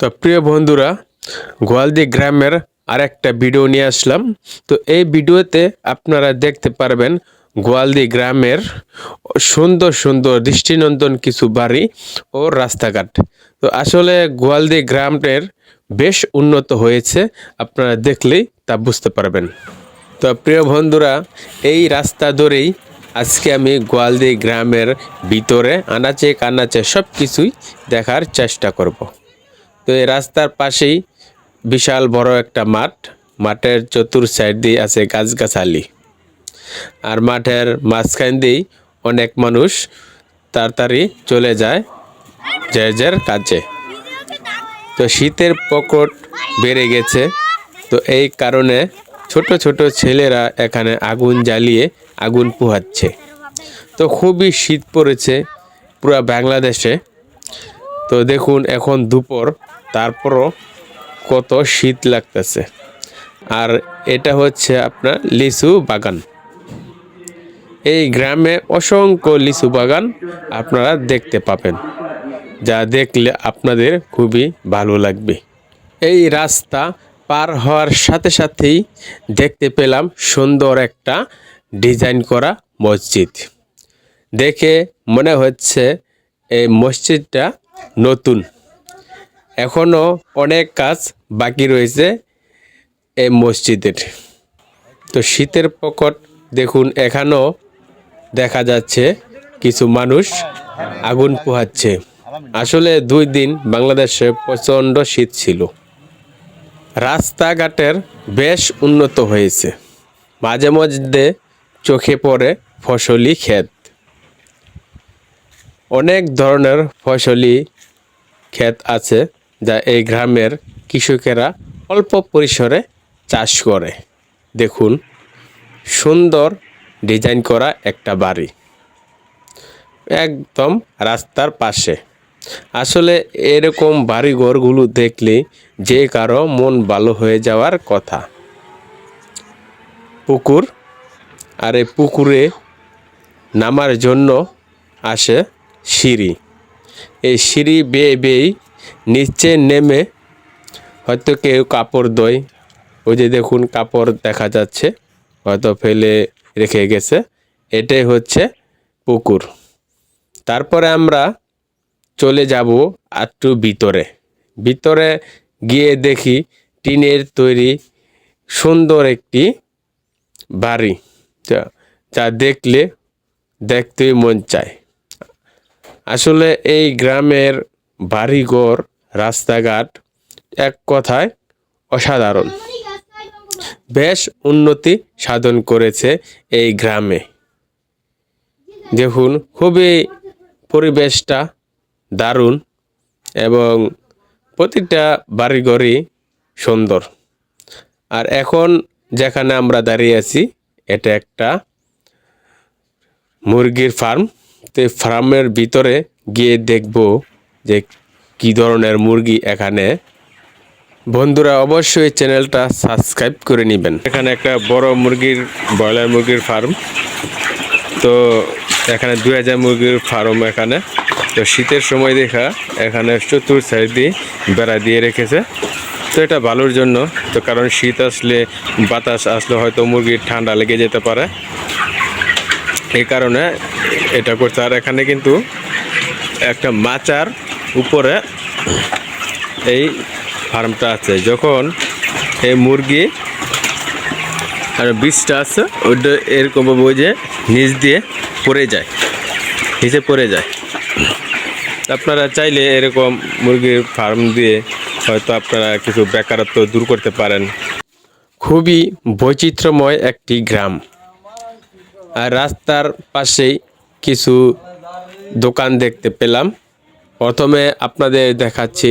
তো প্রিয় বন্ধুরা, গোয়ালদি গ্রামের আরেকটা ভিডিও নিয়ে আসলাম। তো এই ভিডিওতে আপনারা দেখতে পারবেন গোয়ালদি গ্রামের সুন্দর সুন্দর দৃষ্টিনন্দন কিছু বাড়ি ও রাস্তাঘাট। তো আসলে গোয়ালদি গ্রামের বেশ উন্নত হয়েছে, আপনারা দেখলেই তা বুঝতে পারবেন। তো প্রিয় বন্ধুরা, এই রাস্তা ধরেই আজকে আমি গোয়ালদি গ্রামের ভিতরে আনাচে কানাচে সব কিছুই দেখার চেষ্টা করব। তো এই রাস্তার পাশেই বিশাল বড় একটা মাঠ। মাঠের চতুর সাইড দিয়ে আছে গাছগাছালি। আর মাঠের মাঝখান দিয়েই অনেক মানুষ তাড়াতাড়ি চলে যায় যে যার কাজে। তো শীতের প্রকট বেড়ে গেছে। তো এই কারণে ছোট ছোট ছেলেরা এখানে আগুন জ্বালিয়ে আগুন পোহাচ্ছে। তো খুবই শীত পড়েছে পুরো বাংলাদেশে। তো দেখুন এখন দুপুর। তারপরও কত শীত লাগতেছে। আর এটা হচ্ছে আপনার লিচু বাগান। এই গ্রামে অসংখ্য লিচু বাগান আপনারা দেখতে পাবেন। যা দেখলে আপনাদের খুবই ভালো লাগবে। এই রাস্তা পার হওয়ার সাথে সাথেই দেখতে পেলাম সুন্দর একটা ডিজাইন করা মসজিদ। দেখে মনে হচ্ছে এই মসজিদটা নতুন। এখনও অনেক কাজ বাকি রয়েছে এই মসজিদের। তো শীতের প্রকট দেখুন, এখানেও দেখা যাচ্ছে কিছু মানুষ আগুন পোহাচ্ছে। আসলে দুই দিন বাংলাদেশে প্রচণ্ড শীত ছিল। রাস্তাঘাটের বেশ উন্নত হয়েছে। মাঝে মধ্যে চোখে পড়ে ফসলি ক্ষেত। অনেক ধরনের ফসলি ক্ষেত আছে। যা এই গ্রামের কৃষকেরা অল্প পরিসরে চাষ করে। দেখুন, সুন্দর ডিজাইন করা একটা বাড়ি। একদম রাস্তার পাশে। আসলে এরকম বাড়িঘরগুলো দেখলে যে কারও মন ভালো হয়ে যাওয়ার কথা। পুকুর, আর এই পুকুরে নামার জন্য আসে সিঁড়ি। এই সিঁড়ি বেয়ে বেয়েই নিচে নেমে হয়তো কেউ কাপড় দই, ওই যে দেখুন কাপড় দেখা যাচ্ছে, হয়তো ফেলে রেখে গেছে। এটাই হচ্ছে পুকুর। তারপরে আমরা চলে যাব একটু ভিতরে। ভিতরে গিয়ে দেখি টিনের তৈরি সুন্দর একটি বাড়ি, যা যা দেখলে দেখতেই মন চায়। আসলে এই গ্রামের বাড়িঘর, রাস্তাঘাট এক কথায় অসাধারণ। বেশ উন্নতি সাধন করেছে এই গ্রামে। দেখুন, খুবই পরিবেশটা দারুণ এবং প্রতিটা বাড়িঘরই সুন্দর। আর এখন যেখানে আমরা দাঁড়িয়ে আছি, এটা একটা মুরগির ফার্ম তো ফার্মের ভিতরে গিয়ে দেখব যে কি ধরনের মুরগি এখানে। বন্ধুরা, অবশ্যই চ্যানেলটা সাবস্ক্রাইব করে নেবেন। এখানে একটা বড় মুরগির, ব্রয়লার মুরগির ফার্ম। তো এখানে দুই হাজার মুরগির ফার্ম এখানে। তো শীতের সময় দেখা, এখানে চতুর সাইড দিয়ে বেড়া দিয়ে রেখেছে। তো এটা ভালোর জন্য। তো কারণ শীত আসলে, বাতাস আসলে হয়তো মুরগির ঠান্ডা লেগে যেতে পারে। এই কারণে এটা করছে। আর এখানে কিন্তু একটা মাচার উপরে এই ফার্মটা আছে। যখন এই মুরগি আর বীজটা আছে, ওইটা এরকম যে নিচ দিয়ে পড়ে যায়, নিচে পড়ে যায়। আপনারা চাইলে এরকম মুরগির ফার্ম দিয়ে হয়তো আপনারা কিছু বেকারত্ব দূর করতে পারেন। খুবই বৈচিত্র্যময় একটি গ্রাম। আর রাস্তার পাশেই কিছু দোকান দেখতে পেলাম। প্রথমে আপনাদের দেখাচ্ছি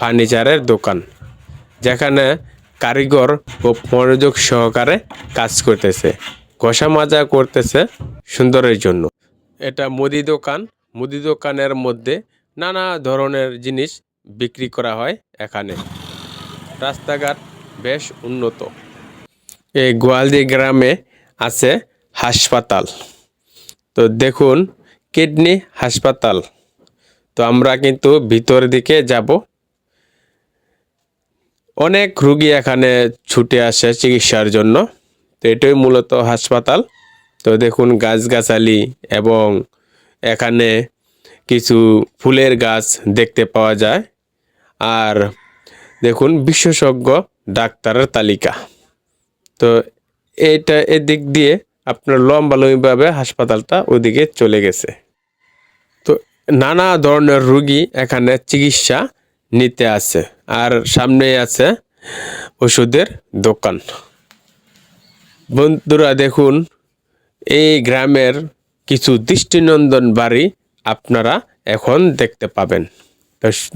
ফার্নিচারের দোকান, যেখানে কারিগর ও মনোযোগ সহকারে কাজ করতেছে, ঘষা মাজা করতেছে সুন্দরের জন্য। এটা মুদি দোকান, মুদি দোকানের মধ্যে নানা ধরনের জিনিস বিক্রি করা হয় এখানে। রাস্তাঘাট বেশ উন্নত। এই গোয়ালদি গ্রামে আছে হাসপাতাল। তো দেখুন, কিডনি হাসপাতাল। তো আমরা কিন্তু ভিতর দিকে যাব। অনেক রুগী এখানে ছুটে আসে চিকিৎসার জন্য। তো এটাই মূলত হাসপাতাল। তো দেখুন গাছগাছালি এবং এখানে কিছু ফুলের গাছ দেখতে পাওয়া যায়। আর দেখুন বিশেষজ্ঞ ডাক্তারের তালিকা। তো এইটা এদিক দিয়ে আপনার লম্বালম্বিভাবে হাসপাতালটা ওদিকে চলে গেছে। নানা ধরনের রুগী এখানে চিকিৎসা নিতে আছে। আর সামনে আছে ওষুধের দোকান। বন্ধুরা দেখুন, এই গ্রামের কিছু দৃষ্টিনন্দন বাড়ি আপনারা এখন দেখতে পাবেন।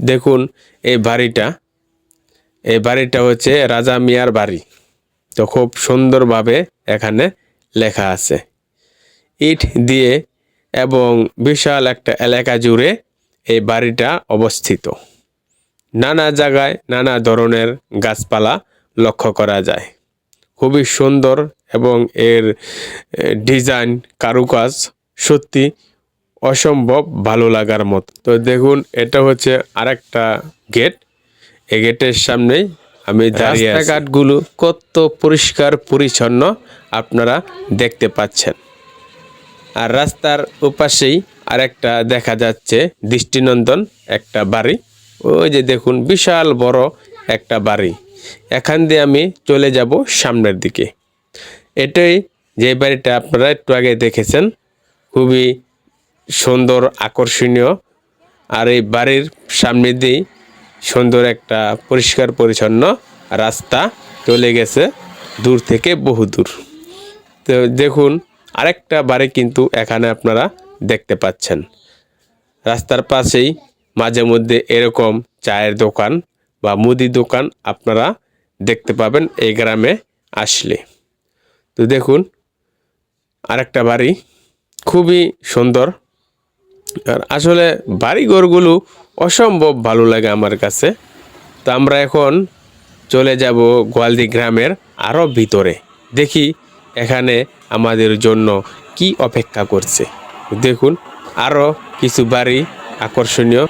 দেখুন, এই বাড়িটা এই বাড়িটা হচ্ছে রাজা মিয়ার বাড়ি। তো খুব সুন্দরভাবে এখানে লেখা আছে। ইট দিয়ে এবং বিশাল একটা এলাকা জুড়ে এই বাড়িটা অবস্থিত। নানা জায়গায় নানা ধরনের গাছপালা লক্ষ্য করা যায়। খুবই সুন্দর এবং এর ডিজাইন কারুকাজ সত্যি অসম্ভব ভালো লাগার মতো। তো দেখুন, এটা হচ্ছে আরেকটা গেট। এই গেটের সামনেই আমি রাস্তাঘাটগুলো কত পরিষ্কার, পরিচ্ছন্ন আপনারা দেখতে পাচ্ছেন। আর রাস্তার ওপাশেই আরেকটা দেখা যাচ্ছে দৃষ্টিনন্দন একটা বাড়ি। ওই যে দেখুন, বিশাল বড় একটা বাড়ি। এখান দিয়ে আমি চলে যাব সামনের দিকে। এটাই যে বাড়িটা আপনারা একটু আগে দেখেছেন, খুবই সুন্দর, আকর্ষণীয়। আর এই বাড়ির সামনে দিয়েই সুন্দর একটা পরিষ্কার পরিচ্ছন্ন রাস্তা চলে গেছে, দূর থেকে বহু দূর তো দেখুন আরেকটা বাড়ি কিন্তু এখানে আপনারা দেখতে পাচ্ছেন। রাস্তার পাশেই মাঝে মধ্যে এরকম চায়ের দোকান বা মুদি দোকান আপনারা দেখতে পাবেন এই গ্রামে আসলে। তো দেখুন, আরেকটা বাড়ি খুবই সুন্দর। আর আসলে বাড়িঘরগুলো অসম্ভব ভালো লাগে আমার কাছে। তো আমরা এখন চলে যাব গোয়ালদি গ্রামের আরও ভিতরে। দেখি এখানে আমাদের জন্য কি অপেক্ষা করছে? দেখুন আরও কিছু বাড়ি আকর্ষণীয়।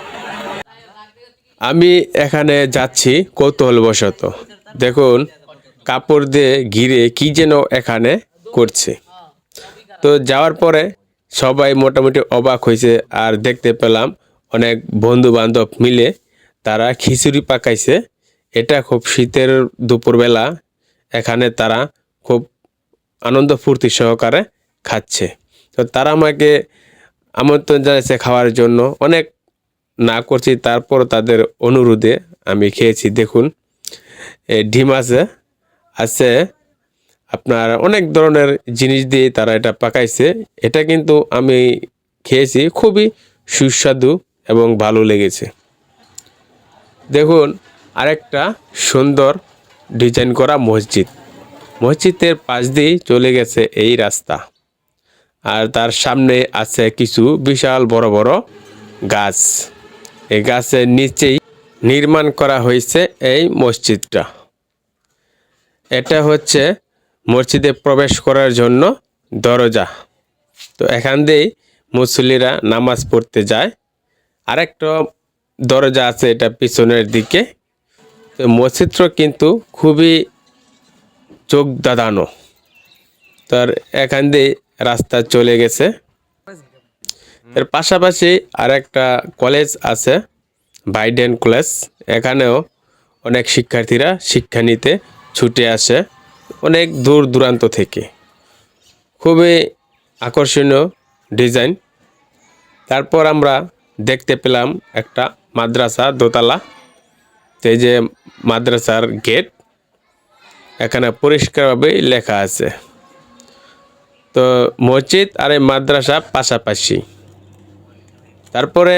আমি এখানে যাচ্ছি কৌতূহলবশত। দেখুন, কাপড় দিয়ে ঘিরে কি যেন এখানে করছে। তো যাওয়ার পরে সবাই মোটামুটি অবাক হয়েছে, আর দেখতে পেলাম অনেক বন্ধু বান্ধব মিলে তারা খিচুড়ি পাকাইছে। এটা খুব শীতের দুপুরবেলা, এখানে তারা খুব আনন্দ ফুর্তি সহকারে খাচ্ছে। তো তারা আমাকে আমন্ত্রণ জানাইছে খাওয়ার জন্য। অনেক না করছি তারপর তাদের অনুরোধে আমি খেয়েছি। দেখুন ডিম আছে আছে। আপনার অনেক ধরনের জিনিস দিয়ে তারা এটা পাকাইছে। এটা কিন্তু আমি খেয়েছি, খুবই সুস্বাদু এবং ভালো লেগেছে। দেখুন, আরেকটা সুন্দর ডিজাইন করা মসজিদ। মসজিদের পাশ দিয়ে চলে গেছে এই রাস্তা। আর তার সামনে আছে কিছু বিশাল বড় বড় গাছ। এই গাছের নিচেই নির্মাণ করা হয়েছে এই মসজিদটা। এটা হচ্ছে মসজিদে প্রবেশ করার জন্য দরজা। তো এখান দিয়েই মুসল্লিরা নামাজ পড়তে যায়। আরেকটা দরজা আছে এটা পিছনের দিকে। তো মসজিদটা কিন্তু খুবই চোখ দাদানো তার এখান দিয়ে রাস্তা চলে গেছে। এর পাশাপাশি আর একটা কলেজ আছে, বাইডেন কলেজ। এখানেও অনেক শিক্ষার্থীরা শিক্ষা নিতে ছুটে আসে অনেক দূর দূরান্ত থেকে। খুবই আকর্ষণীয় ডিজাইন। তারপর আমরা দেখতে পেলাম একটা মাদ্রাসা দোতলা। তো যে মাদ্রাসার গেট এখানে পরিষ্কারভাবে লেখা আছে। তো মসজিদ আর এই মাদ্রাসা পাশাপাশি। তারপরে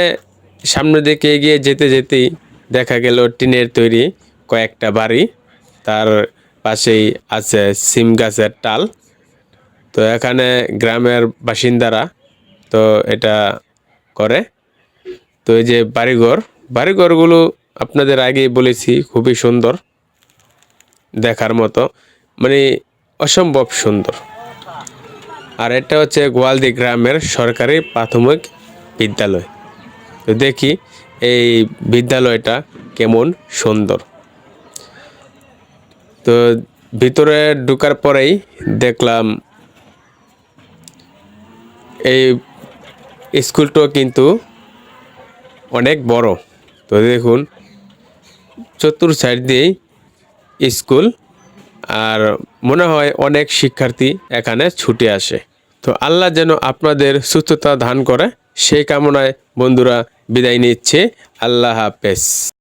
সামনের দিকে এগিয়ে যেতে যেতেই দেখা গেল টিনের তৈরি কয়েকটা বাড়ি। তার পাশেই আছে সিম গাছের টাল। তো এখানে গ্রামের বাসিন্দারা তো এটা করে। তো এই যে বাড়িঘর, বাড়িঘরগুলো আপনাদের আগেই বলেছি, খুবই সুন্দর। দেখার মতো। মানে অসম্ভব সুন্দর। আর এটা হচ্ছে গোয়ালদি গ্রামের সরকারি প্রাথমিক বিদ্যালয়। তো দেখি এই বিদ্যালয়টা কেমন সুন্দর। তো ভিতরে ঢোকার পরেই দেখলাম এই স্কুলটাও কিন্তু অনেক বড়। তো দেখুন, চতুর সাইড দিয়েই স্কুল, আর মনে হয় অনেক শিক্ষার্থী এখানে ছুটে আসে। তো আল্লাহ যেন আপনাদের সুস্থতা দান করে, সেই কামনায় বন্ধুরা বিদায় নিচ্ছে। আল্লাহ হাফেজ।